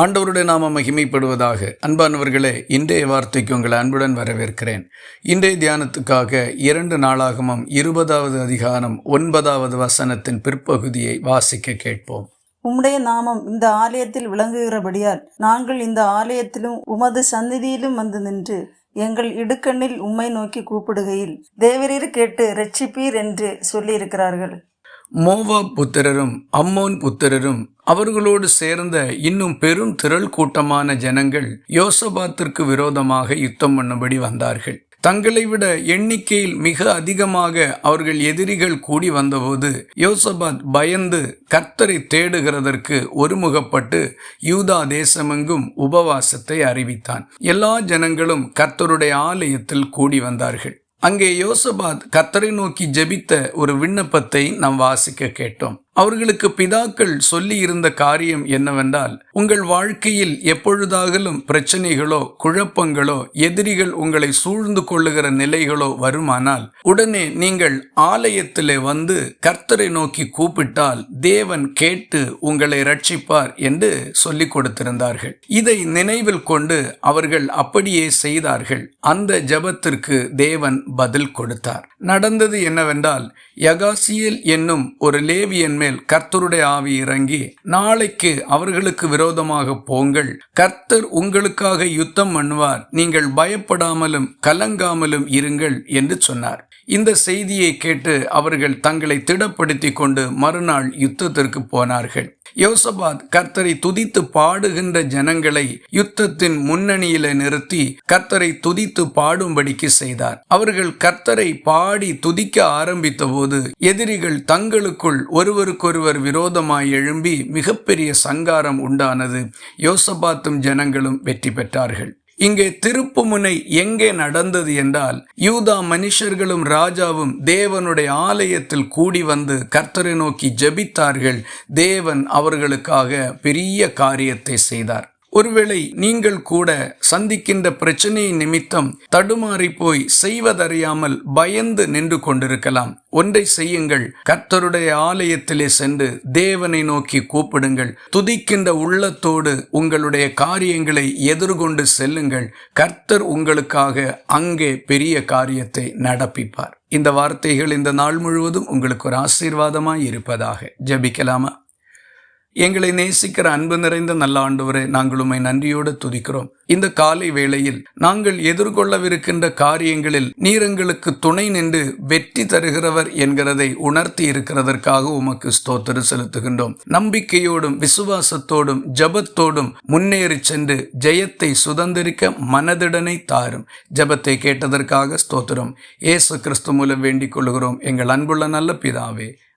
ஆண்டவருடைய நாம மகிமைப்படுவதாக. அன்பானவர்களே இன்றைய வார்த்தைக்கு உங்களை அன்புடன் வரவேற்கிறேன். இன்றைய தியானத்துக்காக இரண்டு நாளாகமும் இருபதாவது அதிகாரம் ஒன்பதாவது வசனத்தின் பிற்பகுதியை வாசிக்க கேட்போம். உம்முடைய நாமம் இந்த ஆலயத்தில் விளங்குகிறபடியால் நாங்கள் இந்த ஆலயத்திலும் உமது சந்நிதியிலும் வந்து நின்று எங்கள் இடுக்கண்ணில் உம்மை நோக்கி கூப்பிடுகையில் தேவரீர் கேட்டு ரட்சிப்பீர் என்று சொல்லியிருக்கிறார்கள். மோவா புத்திரரும் அம்மோன் புத்திரரும் அவர்களோடு சேர்ந்த இன்னும் பெரும் திரள் கூட்டமான ஜனங்கள் யோசபாத்திற்கு விரோதமாக யுத்தம் பண்ணும்படி வந்தார்கள். தங்களை விட எண்ணிக்கையில் மிக அதிகமாக அவர்கள் எதிரிகள் கூடி வந்தபோது யோசபாத் பயந்து கர்த்தரை தேடுகிறதற்கு ஒருமுகப்பட்டு யூதா தேசமெங்கும் உபவாசத்தை அறிவித்தான். எல்லா ஜனங்களும் கர்த்தருடைய ஆலயத்தில் கூடி வந்தார்கள். அங்கே யோசபாத் கத்தரை நோக்கி ஜெபித்த ஒரு விண்ணப்பத்தை நாம் வாசிக்க கேட்டோம். அவர்களுக்கு பிதாக்கள் சொல்லி இருந்த காரியம் என்னவென்றால் உங்கள் வாழ்க்கையில் எப்பொழுதாகலும் பிரச்சனைகளோ குழப்பங்களோ எதிரிகள் உங்களை சூழ்ந்து கொள்ளுகிற நிலைகளோ வருமானால் உடனே நீங்கள் ஆலயத்திலே வந்து கர்த்தரை நோக்கி கூப்பிட்டால் தேவன் கேட்டு உங்களை ரட்சிப்பார் என்று சொல்லிக் கொடுத்திருந்தார்கள். இதை நினைவில் கொண்டு அவர்கள் அப்படியே செய்தார்கள். அந்த ஜபத்திற்கு தேவன் பதில் கொடுத்தார். நடந்தது என்னவென்றால் யகாசியல் என்னும் ஒரு லேவியன் மேல் கர்த்தருடைய ஆவி இறங்கி நாளைக்கு அவர்களுக்கு விரோதமாக போங்கள். கர்த்தர் உங்களுக்காக யுத்தம் பண்ணுவார். நீங்கள் பயப்படாமலும் கலங்காமலும் இருங்கள் என்று சொன்னார். இந்த செய்தியை கேட்டு அவர்கள் தங்களை திடப்படுத்தி கொண்டு மறுநாள் யுத்தத்திற்கு போனார்கள். யோசபாத் கர்த்தரை துதித்து பாடுகின்ற ஜனங்களை யுத்தத்தின் முன்னணியில நிறுத்தி கர்த்தரை துதித்து பாடும்படிக்கு செய்தார். அவர்கள் கர்த்தரை பாடி துதிக்க ஆரம்பித்த போது எதிரிகள் தங்களுக்குள் ஒருவருக்கொருவர் விரோதமாய் எழும்பி மிகப்பெரிய சங்காரம் உண்டானது. யோசபாத்தும் ஜனங்களும் வெற்றி பெற்றார்கள். இங்கே திருப்புமுனை எங்கே நடந்தது என்றால் யூதா மனுஷர்களும் ராஜாவும் தேவனுடைய ஆலயத்தில் கூடி வந்து கர்த்தரை நோக்கி ஜபித்தார்கள். தேவன் அவர்களுக்காக பெரிய காரியத்தை செய்தார். ஒருவேளை நீங்கள் கூட சந்திக்கின்ற பிரச்சனை நிமித்தம் தடுமாறி போய் செய்வதறியாமல் பயந்து நின்று கொண்டிருக்கலாம். ஒன்றை செய்யுங்கள். கர்த்தருடைய ஆலயத்திலே சென்று தேவனை நோக்கி கூப்பிடுங்கள். துதிக்கின்ற உள்ளத்தோடு உங்களுடைய காரியங்களை எதிர்கொண்டு செல்லுங்கள். கர்த்தர் உங்களுக்காக அங்கே பெரிய காரியத்தை நடப்பிப்பார். இந்த வார்த்தைகள் இந்த நாள் முழுவதும் உங்களுக்கு ஒரு ஆசீர்வாதமாய் இருப்பதாக ஜபிக்கலாமா? எங்களை நேசிக்கிற அன்பு நிறைந்த நல்ல ஆண்டவரை நாங்கள் உண்மை நன்றியோடு துதிக்கிறோம். இந்த காலை வேளையில் நாங்கள் எதிர்கொள்ளவிருக்கின்ற காரியங்களில் நீரங்களுக்கு துணை நின்று வெற்றி தருகிறவர் என்கிறதை உணர்த்தி இருக்கிறதற்காக உமக்கு ஸ்தோத்திர செலுத்துகின்றோம். நம்பிக்கையோடும் விசுவாசத்தோடும் ஜபத்தோடும் முன்னேறி சென்று ஜெயத்தை சுதந்திரிக்க மனதிடனை தாரும். ஜபத்தை கேட்டதற்காக ஸ்தோத்திரம். ஏசு கிறிஸ்து மூலம் வேண்டிக் கொள்கிறோம். எங்கள் அன்புள்ள நல்ல பிதாவே